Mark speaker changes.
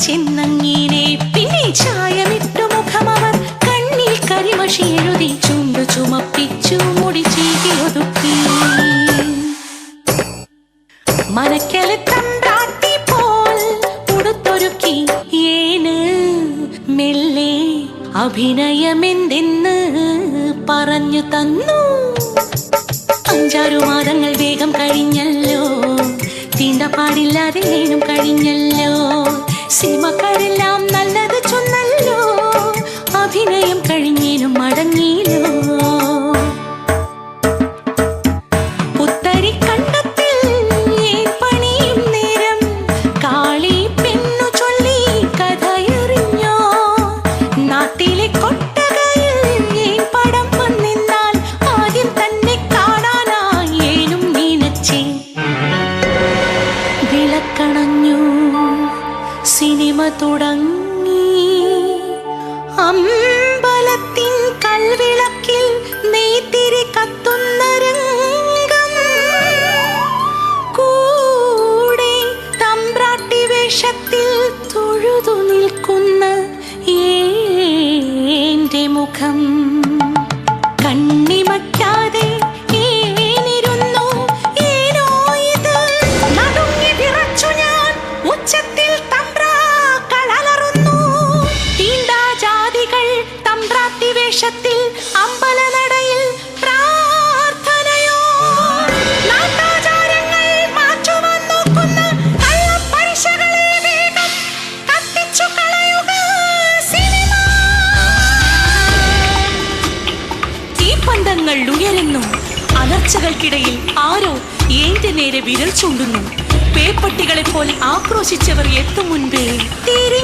Speaker 1: ചെന്നങ്ങീനെ പിന്നെ ചായമിട്ടു മുഖമവർ. കണ്ണിൽ കരിമഷി എഴുതി ചുണ്ടു ചുമപ്പിച്ചു മുടി ചീകി ഒതുക്കി. മനക്കലെ തമ്പ്രാട്ടി പോൽ ഉടുത്തൊരുക്കി ഏന്. മെല്ലെ അഭിനയമെന്തെന്ന് പറഞ്ഞു തന്നു. അഞ്ചാറു മാതങ്ങൾ വേഗം കഴിഞ്ഞല്ലോ. തീണ്ടപ്പാടില്ലാതെ കഴിഞ്ഞല്ലോ. സിനിമ തുടങ്ങി. അമ്പലത്തിൻ കൽവിളക്കിൽ നെയ്ത്തിരി കത്തുന്ന രംഗം. കൂടെ തമ്പ്രാട്ടി വേഷത്തിൽ തൊഴുതു നിൽക്കുന്ന ഏന്റെ മുഖം. കണ്ണിമയ്ക്കാതെ ഉയരുന്നു. അലർച്ചകൾക്കിടയിൽ ആരോ എന്റെ നേരെ വിരൽ ചൂണ്ടുന്നു. പേപ്പട്ടികളെ പോലെ ആക്രോശിച്ചവർ എത്തും മുൻപേ. തിരിഞ്ഞോ